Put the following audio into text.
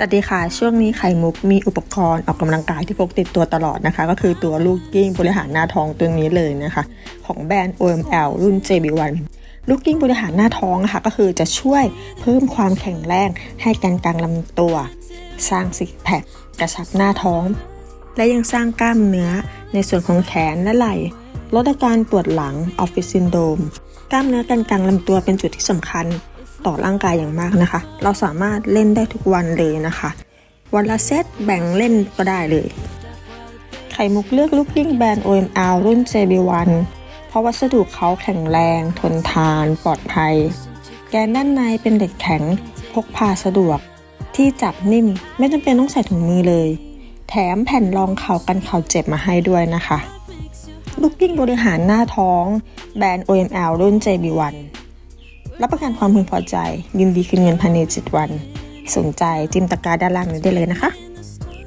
สวัสดีค่ะ ช่วงนี้ไข่มุกมีอุปกรณ์ออกกำลังกายที่พกติดตัวตลอดนะคะ ก็คือตัวลูกกิ้งบริหารหน้าท้องตัวนี้เลยนะคะ ของแบรนด์ OML รุ่น JB1 ลูกกิ้งบริหารหน้าท้องนะคะก็คือจะช่วยเพิ่มความแข็งแรงให้กันกลางลำตัว สร้างซิกแพคกระชับหน้าท้อง และยังสร้างกล้ามเนื้อในส่วนของแขนและไหล่ลดอาการปวดหลังออฟฟิศซินโดมกล้ามเนื้อกันกลางลำตัวเป็นจุดที่สำคัญ ต่อร่างกายอย่างมากนะคะ เราสามารถเล่นได้ทุกวันเลยนะคะ วันละเซตแบ่งเล่นก็ได้เลย ไข่มุกเลือกลูกกิ้งแบรนด์ OMR รุ่น JB1 เพราะวัสดุเขาแข็งแรง ทนทาน ปลอดภัย แกนด้านในเป็นเหล็กแข็ง พกพาสะดวก ที่จับนิ่ม ไม่จำเป็นต้องใส่ถุงมือเลย แถมแผ่นรองเข่ากันเข่าเจ็บมาให้ด้วยนะคะลูกกิ้งบริหารหน้าท้อง แบรนด์ OML รุ่น JB1 รับประกันความพึงพอใจ ยินดีคืนเงินภายใน7วัน สนใจจิ้มตะกร้าด้านล่างนี้ได้เลยนะคะ